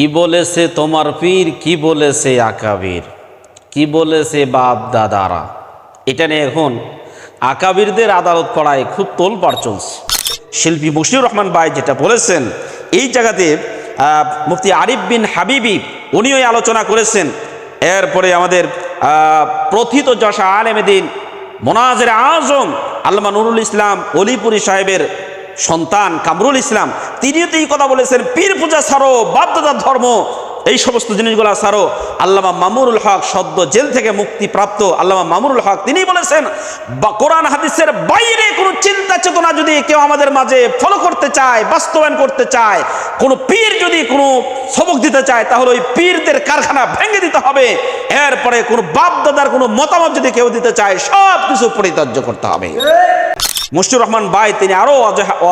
কি বলেছে তোমার পীর? কি বলেছে আকাবির? কি বলেছে বাপ দাদারা? এটা নিয়ে এখন আকাবিরদের আদালত পড়ায় খুব তোলপাড় চলছে। শিল্পী মুশিউর রহমান ভাই যেটা বলেছেন, এই জায়গাতে মুফতি আরিফ বিন হাবিবি উনিও আলোচনা করেছেন। এরপরে আমাদের প্রথিত যশা আলেমেদিন মোনাজের আজম আল্লামা নুরুল ইসলাম অলিপুরি সাহেবের সন্তান কামরুল ইসলাম, তিনিও তো এই কথা বলেছেন, পীর পূজা ছাড়ো বাধ্যতার ধর্ম, এই সমস্ত জিনিসগুলো ছাড়ো। আল্লামা মামুরুল হক সদ্য জেল থেকে মুক্তিপ্রাপ্ত আল্লামা মামুরুল হক তিনি বলেছেন কোরআন হাদিসের বাইরে কোনো চিন্তা চেতনা যদি কেউ আমাদের মাঝে ফলো করতে চায়, বাস্তবায়ন করতে চায়, কোনো পীর যদি কোনো সবক দিতে চায়, তাহলে ওই পীরদের কারখানা ভেঙে দিতে হবে। এরপরে কোনো বাপ দাদার কোনো মতামত যদি কেউ দিতে চায় সব কিছু পরিত্যাজ্য করতে হবে। মুশিউর রহমান ভাই, তিনি আরও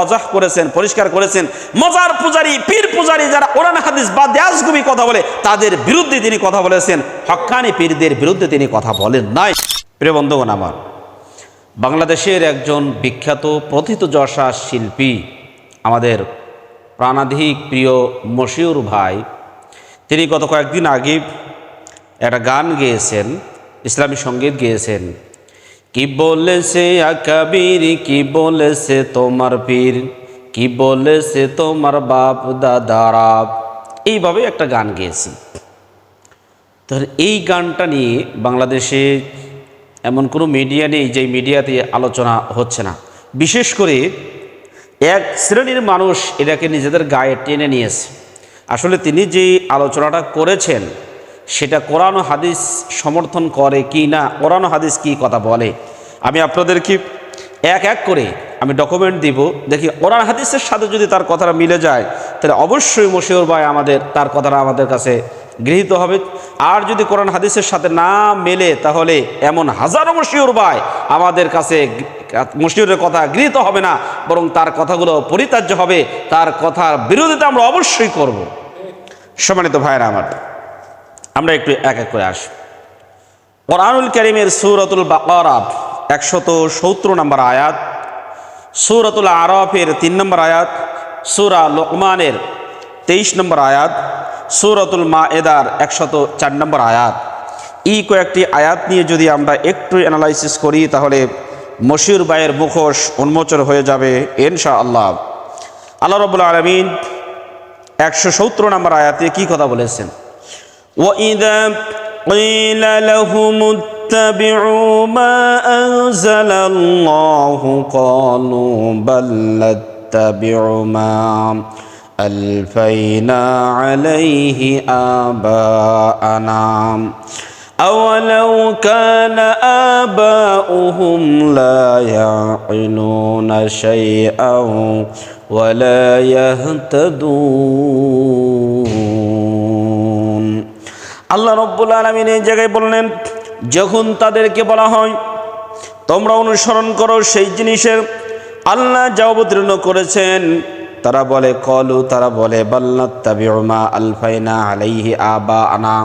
অজাহ করেছেন, পরিষ্কার করেছেন। মজার পূজারি, পীর পূজারি যারা কোরআন, হাদিস বা দেয়াসগুবি কথা বলে, তাদের বিরুদ্ধে তিনি কথা বলেছেন। হক্কানি পীরদের বিরুদ্ধে তিনি কথা বলেন নাই। প্রিয় বন্ধুগণ আমার, বাংলাদেশের একজন বিখ্যাত প্রথিত যশা শিল্পী, আমাদের প্রাণাধিক প্রিয় মশিউর ভাই, তিনি গত কয়েকদিন আগে একটা গান গেয়েছেন, ইসলামী সংগীত গেয়েছেন। কি বলেছে আকাবির, কি বলেছে তোমার পীর, কি বলেছে তোমার বাপ দাদারা এইভাবে একটা গান গেয়েছি। তো এই গানটা নিয়ে বাংলাদেশে এমন কোনো মিডিয়া নেই যে মিডিয়াতে আলোচনা হচ্ছে না। বিশেষ করে এক শ্রেণির মানুষ এটাকে নিজেদের গায়ে টেনে নিয়েছে। আসলে তিনি যে আলোচনাটা করেছেন, সেটা কোরআন হাদিস সমর্থন করে কি না, কোরআন হাদিস কি কথা বলে আমি আপনাদেরকে এক এক করে আমি ডকুমেন্ট দিব? দেখি, কোরআন হাদিসের সাথে যদি তার কথাটা মিলে যায়, তাহলে অবশ্যই মশিউর ভাই আমাদের, তার কথাটা আমাদের কাছে গৃহীত হবে। আর যদি কোরআন হাদিসের সাথে না মেলে, তাহলে এমন হাজারো মশিউর ভাই আমাদের কাছে মশিউরের কথা গৃহীত হবে না, বরং তার কথাগুলো পরিত্যাজ্য হবে। তার কথার বিরোধিতা আমরা অবশ্যই করব। সম্মানিত ভাইরা আমার, আমরা একটু এক এক করে আসি। কোরআনুল করিমের সুরতুল বা বাকরাব একশত সত্তর নম্বর আয়াত সুরতুল আরফের তিন নম্বর আয়াত সুরা লোকমানের তেইশ নম্বর আয়াত সুরতুল মা এদার একশত চার নম্বর আয়াত এই কয়েকটি আয়াত নিয়ে যদি আমরা একটু অ্যানালাইসিস করি তাহলে মশিউর বায়ের মুখোশ উন্মোচন হয়ে যাবে ইনশা আল্লাহ আল্লাহ রবুল্লা আলমিন একশো সত্তর নম্বর আয়াতে কি কথা বলেছেন وإذا قيل لهم اتبعوا ما أنزل الله قالوا بل نتبع ما ألفينا عليه آباءنا أولو كان آباؤهم لا يعقلون شيئا ولا يهتدون আল্লাহ রব্বুল আলমিন এই জায়গায় বললেন যখন তাদেরকে বলা হয়, তোমরা অনুসরণ করো সেই জিনিসের। আল্লাহ যা অবতীর্ণ করেছেন, তারা বলে, কলু, তারা বলে বাল্লাত্তাবিউমা আলফাইনা আলাইহি আবা আনা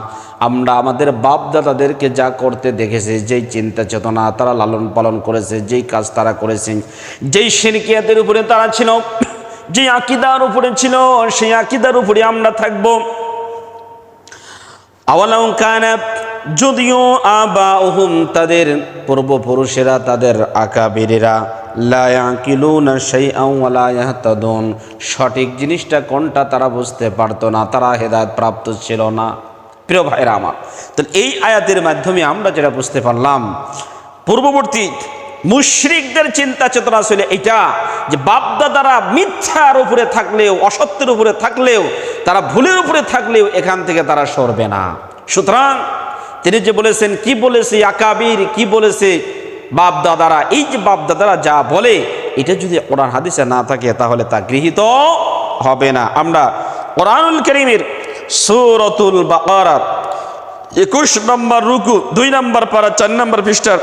আমরা আমাদের বাপ দাদাদেরকে যা করতে দেখেছি, যেই চিন্তা চেতনা তারা লালন পালন করেছে, যেই কাজ তারা করেছেন যেই সিনকিয়াতের উপরে তারা ছিল যে আকিদার উপরে ছিল, সেই আকিদার উপরে আমরা থাকব। আওয়ালাউ কানা যদিও আবা ওহুম তাদের পূর্বপুরুষেরা, তাদের আকাবিরেরা লায়াকিলুনা সঠিক জিনিসটা কোনটা তারা বুঝতে পারতো না, তারা হেদায়েত প্রাপ্ত ছিল না। প্রিয় ভাইরা আমার, তো এই আয়াতের মাধ্যমে আমরা যেটা বুঝতে পারলাম, পূর্ববর্তী মুশরিকদের চিন্তা চেতনা ছিল এটা যে বাপদা বাপদাদারা মিথ্যার উপরে থাকলেও, অসত্যের উপরে থাকলেও, তারা ভুলের উপরে থাকলেও এখান থেকে তারা সরবে না। সুতরাং তিনি যে বলেছেন, কি বলেছে আকাবির কি বলেছে বাপ দাদারা? এই যে বাপ দাদারা যা বলে, এটা যদি কোরআন হাদিসে না থাকে, তাহলে তা গৃহীত হবে না। আমরা কোরআনুল করিমের সুরতুল বাকারার একুশ নম্বর রুকু, দুই নম্বর পারা, চার নম্বর পৃষ্ঠার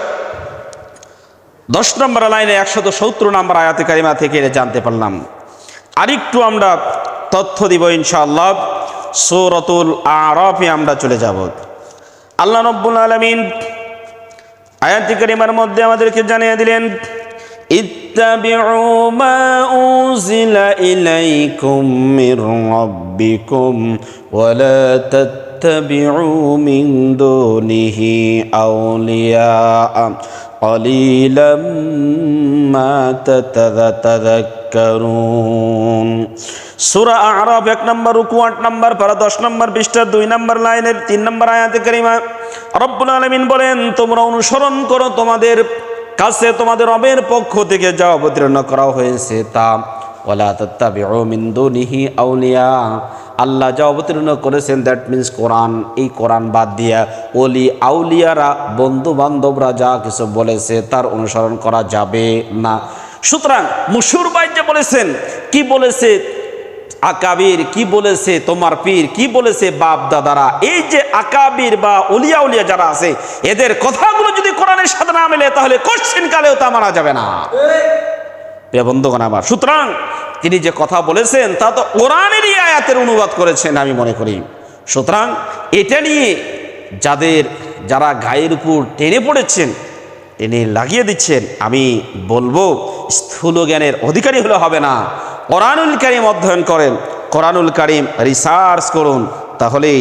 দশ নম্বর লাইনে একশত সত্তর নম্বর আয়াতে কারিমা থেকে এটা জানতে পারলাম। আরেকটু আমরা তথ্য দিব ইনশাআল্লাহ। সৌরতুল আরফে আমরা চলে যাব। আল্লাহ রব্বুল আলমিন আয়াতি কারিমার মধ্যে আমাদেরকে জানিয়ে দিলেন اتبعوا ما أنزل إليكم من ربكم ولا تتبعوا من دونه أولياء قليلا ما تتذكرون সুরা আরব এক নম্বর রুকু আট নম্বর পারা দশ নম্বর পৃষ্ঠা দুই নম্বর লাইনের তিন নম্বর আয়াতে কারিমা রব্বুল আলমিন বলেন তোমরা অনুসরণ করো তোমাদের কাছে তোমাদের রবের পক্ষ থেকে যা অবতীর্ণ করা হয়েছে তা ওলা দুনিহি আউলিয়া। আল্লাহ যা অবতীর্ণ করেছেন দ্যাট মিন্স কোরআন, এই কোরআন বাদ দিয়া ওলি আউলিয়ারা বন্ধু বান্ধবরা যা কিছু বলেছে তার অনুসরণ করা যাবে না। সুতরাং মুসুর যে বলেছেন, কি বলেছে আকাবির, কি বলেছে তোমার পীর, কি বলেছে বাপ দাদারা, এই যে আকাবির বা উলিয়া উলিয়া যারা আছে, এদের কথাগুলো যদি কোরআনের সাথে না মেলে, তাহলে কোশ্চিন কালেও তা মানা যাবে না। প্রিয় বন্ধুগণ আমার, সুতরাং তিনি যে কথা বলেছেন, তা তো কোরআনেরই আয়াতের অনুবাদ করেছেন আমি মনে করি। সুতরাং এটা নিয়ে যাদের, যারা গায়ের উপর টেনে পড়েছেন, টেনে লাগিয়ে দিচ্ছেন, আমি বলব, স্থূল জ্ঞানের অধিকারী হলে হবে না। কোরআনুল কারিম অধ্যয়ন করেন, কোরআনুল কারিম রিসার্চ করুন, তাহলেই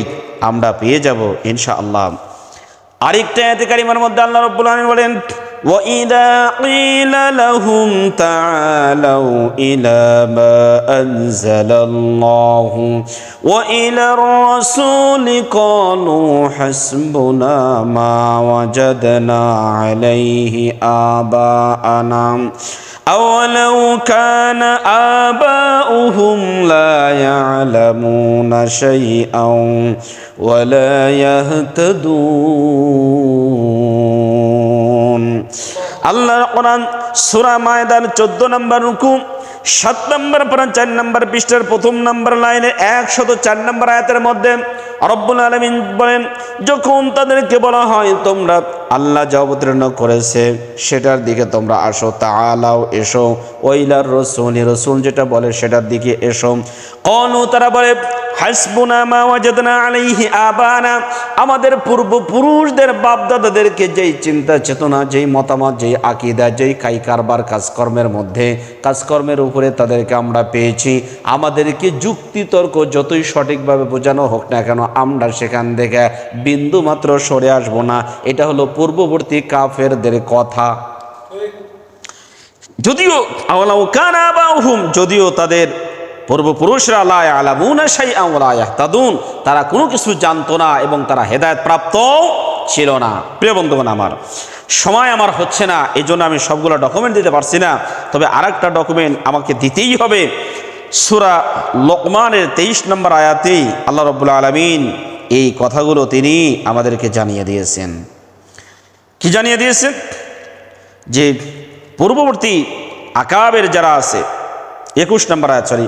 আমরা পেয়ে যাব ইনশাআল্লাহ। আরেকটা আয়াতে কারিমার মধ্যে আল্লাহ রব্বুল আলামিন বলেন وَإِذَا قِيلَ لَهُمْ تَعَالَوْا إِلَى مَا أَنزَلَ اللَّهُ وَإِلَى الرَّسُولِ قَالُوا حَسْبُنَا مَا وَجَدْنَا عَلَيْهِ آبَاءَنَا أولو كان آباؤهم لا يعلمون شيئا ولا يهتدون আল্লাহর কোরআন সূরা মায়দার 14 নম্বর রুকু, সাত নম্বর পারা চার নম্বর পৃষ্ঠার প্রথম নম্বর লাইনে একশত চার নম্বর আয়াতের মধ্যে রব্বুল আলমিন বলেন, যখন তাদেরকে বলা হয়, তোমরা আল্লাহ যা অবতীর্ণ করেছে, সেটার দিকে তোমরা আসো তালাও এসো, ওইলার রসুল রসুন যেটা বলে, সেটার দিকে এসো। কনু তারা বলে, হাসবুনা মা ওয়াজাদনা আলাইহি আবানা। আমাদের পূর্বপুরুষদের বাপদাদাদেরকে যেই চিন্তা চেতনা, যেই মতামত, যেই আকিদা, যেই কাই কারবার কাজকর্মের মধ্যে। কাজকর্মের উপরে তাদেরকে আমরা পেয়েছি। আমাদেরকে যুক্তি তর্ক যতই সঠিকভাবে বোঝানো হোক না কেন, আমরা সেখান থেকে বিন্দু মাত্র সরে আসব না। এটা হলো পূর্ববর্তী কাফেরদের কথা। যদিও আওলাউ যদিও তাদের পূর্বপুরুষরা লা আলামুনা শাইআ ওয়া ইয়াহতাদুন, তারা কোনো কিছু জানতো না এবং তারা হেদায়েত প্রাপ্ত। ছিল না। প্রিয় বন্ধুগণ আমার, সময় আমার হচ্ছে না এই জন্য আমি সবগুলো ডকুমেন্ট দিতে পারছি না। তবে আরেকটা ডকুমেন্ট আমাকে দিতেই হবে। সুরা লোকমানের তেইশ নম্বর আয়াতেই আল্লাহ রব্বুল আলমিন এই কথাগুলো তিনি আমাদেরকে জানিয়ে দিয়েছেন। কি জানিয়ে দিয়েছেন? যে পূর্ববর্তী আকাবের যারা আছে, একুশ নম্বর আয়াত সরি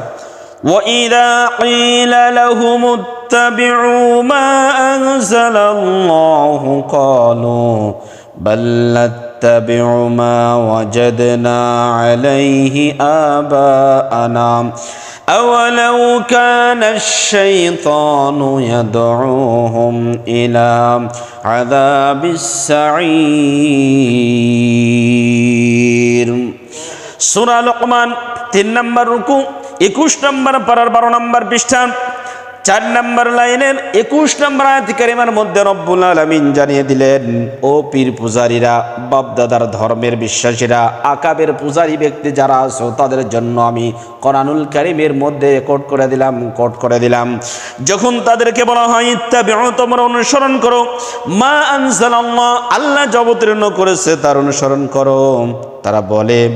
وإذا قيل لهم اتبعوا ما أنزل الله قالوا بل نتبع ما وجدنا عليه آباءنا أولو كان الشيطان يدعوهم إلى عذاب السعير সুরা লোকমান তিন নম্বর রুকু একুশ নম্বর পারার বারো নম্বর পৃষ্ঠা, চার নম্বর লাইনের একুশ নম্বর আয়াতিকারিমার মধ্যে রব্বুল আলমিন জানিয়ে দিলেন, ও পীর পূজারীরা, বাপদাদার ধর্মের বিশ্বাসীরা, আকাবের পূজারী ব্যক্তি যারা আছো, তাদের জন্য আমি কোরআনুল কারিমের মধ্যে কোট করে দিলাম, কোট করে দিলাম। যখন তাদেরকে বলা হয় ইত্যাদি তোমরা অনুসরণ করো। মা আনসালাল্লাহ আল্লাহ জবতীর্ণ করেছে, তার অনুসরণ করো। তারা বলে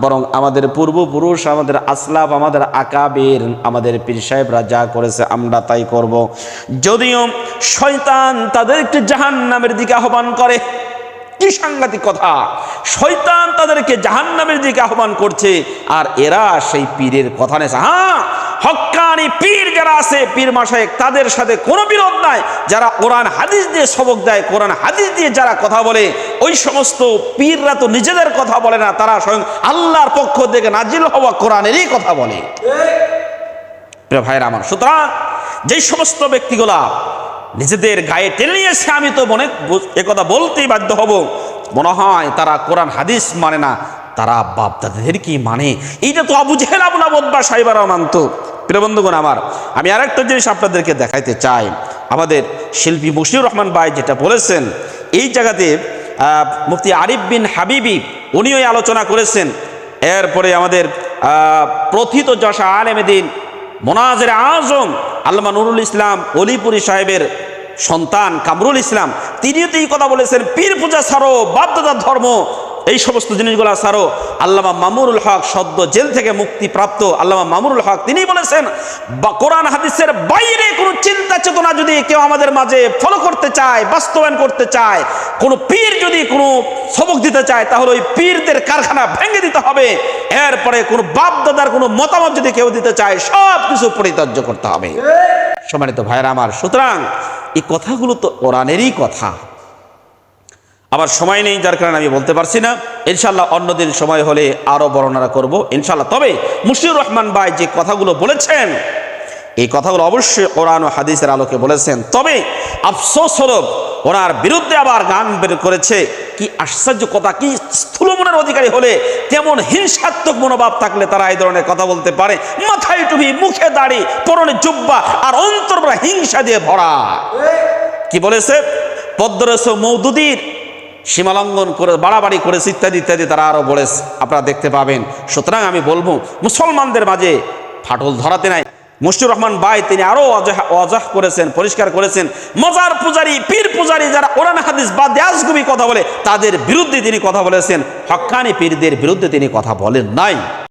বরং আমাদের পূর্বপুরুষ, আমাদের আসলাফ, আমাদের আকাবের, আমাদের পীর সাহেবরা যা করেছে আমরা তাই করব। যদিও শয়তান তাদেরকে জাহান নামের দিকে আহ্বান করে। কি সাংঘাতিক কথা! শয়তান তাদেরকে জাহান্নামের দিকে আহ্বান করছে। আর এরা সেই পীরের কথা নেছে। হ্যাঁ হক্কানি পীর যারা আছে, পীর মাসায়েক তাদের সাথে কোনো বিরোধ নাই। যারা কোরআন, হাদিস দিয়ে সবক দেয়, কোরআন, হাদিস দিয়ে যারা কথা বলে, ওই সমস্ত পীররা তো নিজেদের কথা বলে না, তারা স্বয়ং আল্লাহর পক্ষ থেকে নাজিল হওয়া কোরআনেরই কথা বলে। প্রিয় ভাইরা আমার, সুতরাং যেই সমস্ত ব্যক্তিগুলা নিজেদের গায়ে টেনে নিয়েছে, আমি তো মনে একথা বলতেই বাধ্য হব। মনে হয় তারা কোরআন, হাদিস মানে না, তারা বাপ দাদাদের কি মানে। এইটা তো আবু জেহেল আবুল আবদ্বা সাহেবারাও মানত প্রিয় বন্ধুগণ আমার, আমি আরেকটা জিনিস আপনাদেরকে দেখাইতে চাই। আমাদের শিল্পী মুশিউর রহমান ভাই যেটা বলেছেন, এই জায়গাতে মুফতি আরিফ বিন হাবিবি উনিও আলোচনা করেছেন। এরপরে আমাদের প্রথিত যশা আলেমেদিন মোনাজের আজম আল্লামা নুরুল ইসলাম অলিপুরি সাহেবের সন্তান কামরুল ইসলাম, তিনিও তো এই কথা বলেছেন পীর পূজা ছাড়ো, বাপদাদার ধর্ম এই সমস্ত জিনিসগুলো ছাড়ো। আল্লামা মামুরুল হক সদ্য জেল থেকে মুক্তিপ্রাপ্ত আল্লামা মামুরুল হক, তিনি বলেছেন, বা কোরআন হাদিসের বাইরে কোনো চিন্তা চেতনা যদি কেউ আমাদের মাঝে ফলো করতে চায়, বাস্তবায়ন করতে চায়, কোনো পীর যদি কোনো সবক দিতে চায়, তাহলে ওই পীরদের কারখানা ভেঙে দিতে হবে। এরপরে কোনো বাপ দাদার কোনো মতামত যদি কেউ দিতে চায়, সব কিছু পরিত্যাজ্য করতে হবে। সম্মানিত ভাইরা আমার, সুতরাং এই কথাগুলো তো কোরআনেরই কথা। আবার সময় নেই যার কারণে আমি বলতে পারছি না। ইনশাল্লাহ অন্যদিন সময় হলে আরও বর্ণনা করব। ইনশাল্লাহ তবে মুশিউর রহমান ভাই যে কথাগুলো বলেছেন এই কথাগুলো অবশ্যই কোরআন ও হাদিসের আলোকে বলেছেন। তবে আফসোস হলো ওনার বিরুদ্ধে আবার গান বের করেছে। কি আশ্চর্য কথা কি স্থূল মনের অধিকারী হলে কেমন হিংসাত্মক মনোভাব থাকলে তারা এই ধরনের কথা বলতে পারে। মাথায় টুপি মুখে দাড়ি পরনে জুব্বা আর অন্তর হিংসা দিয়ে ভরা। কি বলেছে? পদ্মরস মৌদুদির সীমালঙ্ঘন করে, বাড়াবাড়ি করেছে ইত্যাদি ইত্যাদি তারা আরও বলেছে। আপনারা দেখতে পাবেন। সুতরাং আমি বলব, মুসলমানদের মাঝে ফাটল ধরাতে নাই। মুশুর রহমান বাই তিনি আরও অজাহ অজাহ করেছেন, পরিষ্কার করেছেন। মজার পূজারি, পীর পূজারি যারা ওরান হাদিস বা দেয়াসগুবি কথা বলে, তাদের বিরুদ্ধে তিনি কথা বলেছেন। হক্কানি পীরদের বিরুদ্ধে তিনি কথা বলেন নাই।